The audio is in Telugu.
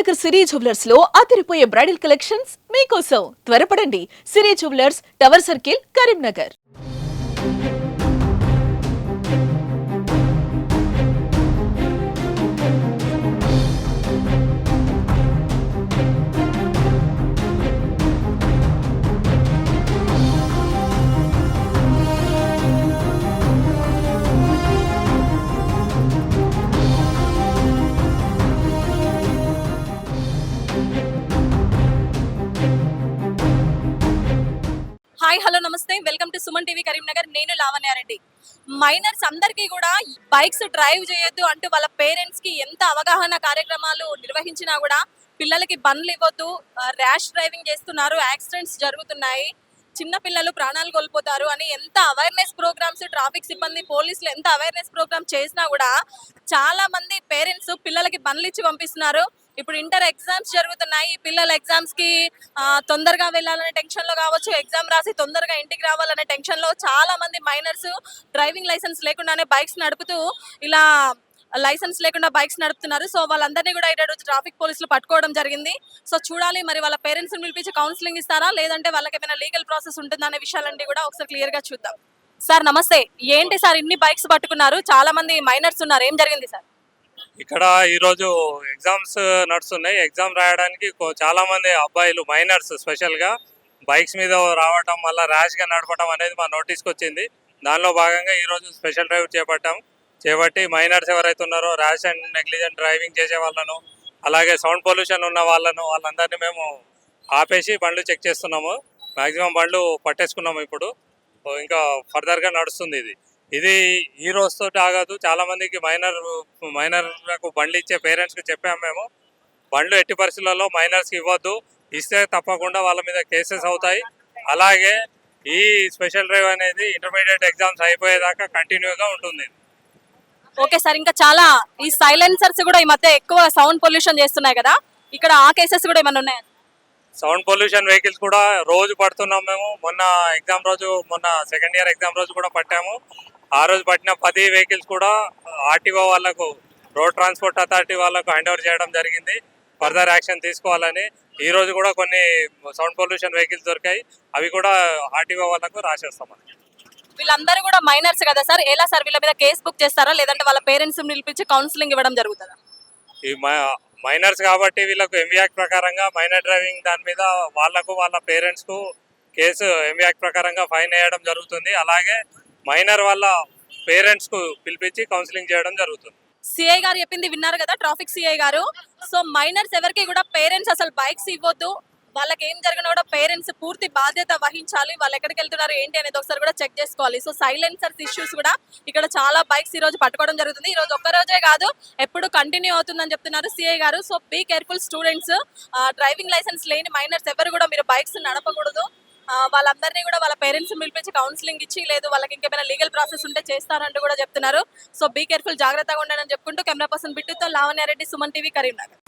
కరీంనగర్ సిరీ జువెలర్స్లో అదిరిపోయే బ్రైడల్ కలెక్షన్స్ మీకోసం. త్వరపడండి. Siri jewellers tower circle Karimnagar. Hi hello నమస్తే. Welcome to Suman TV Karimnagar. నేను లావణ్యారెడ్డి మైనర్స్ అందరికీ కూడా బైక్స్ డ్రైవ్ చేయొద్దు అంటూ వాళ్ళ పేరెంట్స్కి ఎంత అవగాహన కార్యక్రమాలు నిర్వహించినా కూడా పిల్లలకి బండ్లు ఇవ్వద్దు. ర్యాష్ డ్రైవింగ్ చేస్తున్నారు. యాక్సిడెంట్స్ జరుగుతున్నాయి. చిన్న పిల్లలు ప్రాణాలు కోల్పోతారు అని ఎంత అవేర్నెస్ ప్రోగ్రామ్స్ ట్రాఫిక్ సిబ్బంది పోలీసులు ఎంత అవేర్నెస్ ప్రోగ్రామ్ చేసినా కూడా చాలా మంది పేరెంట్స్ పిల్లలకి బండ్లు ఇచ్చి పంపిస్తున్నారు. ఇప్పుడు ఇంటర్ ఎగ్జామ్స్ జరుగుతున్నాయి. పిల్లల ఎగ్జామ్స్కి తొందరగా వెళ్ళాలనే టెన్షన్లో కావచ్చు ఎగ్జామ్ రాసి తొందరగా ఇంటికి రావాలనే టెన్షన్లో చాలా మంది మైనర్స్ డ్రైవింగ్ లైసెన్స్ లేకుండానే బైక్స్ నడుపుతూ ఇలా లైసెన్స్ లేకుండా బైక్స్ నడుపుతున్నారు. సో వాళ్ళందరినీ కూడా ఈరోజు ట్రాఫిక్ పోలీసులు పట్టుకోవడం జరిగింది. సో చూడాలి మరి వాళ్ళ పేరెంట్స్ పిలిపించి కౌన్సిలింగ్ ఇస్తారా? లేదంటే వాళ్ళకి ఏమైనా లీగల్ ప్రాసెస్ ఉంటుందా అనే విషయాలన్నీ కూడా ఒకసారి క్లియర్గా చూద్దాం. సార్ నమస్తే. ఏంటి సార్ ఇన్ని బైక్స్ పట్టుకున్నారు? చాలా మంది మైనర్స్ ఉన్నారు. ఏం జరిగింది సార్? ఇక్కడ ఈరోజు ఎగ్జామ్స్ నడుస్తున్నాయి. ఎగ్జామ్ రాయడానికి చాలామంది అబ్బాయిలు మైనర్స్ స్పెషల్గా బైక్స్ మీద రావటం వల్ల ర్యాష్గా నడపడం అనేది మా నోటీస్కి వచ్చింది. దానిలో భాగంగా ఈరోజు స్పెషల్ డ్రైవ్ చేపట్టాం. చేపట్టి మైనర్స్ ఎవరైతే ఉన్నారో ర్యాష్ అండ్ నెగ్లిజెంట్ డ్రైవింగ్ చేసే వాళ్ళను అలాగే సౌండ్ పొల్యూషన్ ఉన్న వాళ్ళను వాళ్ళందరినీ మేము ఆపేసి బండ్లు చెక్ చేస్తున్నాము. మాక్సిమం బండ్లు పట్టేసుకున్నాము ఇప్పుడు. ఇంకా ఫర్దర్గా నడుస్తుంది ఇది. ఇది ఈ రోజుతో ఆగదు. చాలా మందికి మైనర్ మైనర్లకు బండ్లు ఇచ్చే పేరెంట్స్కి చెప్పాము మేము. బండ్లు ఎట్టి పరిస్థితులలో మైనర్స్కి ఇవ్వద్దు. ఇస్తే తప్పకుండా వాళ్ళ మీద కేసెస్ అవుతాయి. అలాగే ఈ స్పెషల్ డ్రైవ్ అనేది ఇంటర్మీడియట్ ఎగ్జామ్స్ అయిపోయేదాకా కంటిన్యూగా ఉంటుంది. ఓకే సార్ ఇంకా చాలా ఈ సైలెన్సర్స్ కూడా ఈ మధ్య ఎక్కువ సౌండ్ పొల్యూషన్ చేస్తున్నాయి కదా. ఇక్కడ ఆ కేసెస్ కూడా ఏమైనా ఉన్నాయా? సౌండ్ పొల్యూషన్ వెహికల్స్ కూడా రోజు పడుతున్నాం మేము. మొన్న ఎగ్జామ్ రోజు మొన్న సెకండ్ ఇయర్ ఎగ్జామ్ రోజు కూడా పట్టాము. ఆ రోజు పట్టిన పది వెహికల్స్ కూడా ఆర్టీఓ వాళ్ళకు రోడ్ ట్రాన్స్పోర్ట్ అథారిటీ వాళ్ళకు హ్యాండ్ ఓవర్ చేయడం జరిగింది. ఫర్దర్ యాక్షన్ తీసుకోవాలని. ఈ రోజు కూడా కొన్ని సౌండ్ పొల్యూషన్ వెహికల్స్ దొరికాయి. అవి కూడా ఆర్టీఓ వాళ్ళకు రాసేస్తాం. వీళ్ళందరూ కూడా మైనర్స్ కదా సార్? ఎలా సార్ వీళ్ళ మీద కేసు బుక్ చేస్తారా? లేదంటే వాళ్ళ పేరెంట్స్ పిలిపించి కౌన్సిలింగ్ ఇవ్వడం జరుగుతుందా? ఈ మైనర్స్ కాబట్టి వీళ్ళకు ఎంవియాక్ ప్రకారంగా మైనర్ డ్రైవింగ్ దాని మీద వాళ్ళకు వాళ్ళ పేరెంట్స్కు కేసు ఎంవియాక్ ప్రకారంగా ఫైన్ వేయడం జరుగుతుంది. అలాగే మైనర్ వాళ్ళ పేరెంట్స్కు పిలిపించి కౌన్సిలింగ్ చేయడం జరుగుతుంది. సిఐ గారు చెప్పింది విన్నారు కదా ట్రాఫిక్ సిఐ గారు. సో మైనర్స్ ఎవరికి కూడా పేరెంట్స్ అసలు బైక్స్ ఇవ్వద్దు. వాళ్ళకి ఏం జరిగినా కూడా పేరెంట్స్ పూర్తి బాధ్యత వహించాలి. వాళ్ళు ఎక్కడికి వెళ్తున్నారు ఏంటి అనేది ఒకసారి కూడా చెక్ చేసుకోవాలి. సో సైలెన్సర్స్ ఇష్యూస్ కూడా ఇక్కడ చాలా బైక్స్ ఈ రోజు పట్టుకోవడం జరుగుతుంది. ఈ రోజు ఒక్క రోజే కాదు ఎప్పుడు కంటిన్యూ అవుతుందని చెప్తున్నారు సిఐ గారు. So be careful students driving licence లేని మైనర్స్ ఎవరు కూడా మీరు బైక్స్ నడపకూడదు. వాళ్ళందరినీ కూడా వాళ్ళ పేరెంట్స్ పిలిపించి కౌన్సిలింగ్ ఇచ్చి లేదు వాళ్ళకి ఇంకేమైనా లీగల్ ప్రాసెస్ ఉంటే చేస్తారంటూ కూడా చెప్తున్నారు. సో బీ కేర్ఫుల్ జాగ్రత్తగా ఉండాలని చెప్పుకుంటూ కెమెరా పర్సన్ బిట్టుతో లావణ్యారెడ్డి సుమన్ టీవీ కరీంనగర్.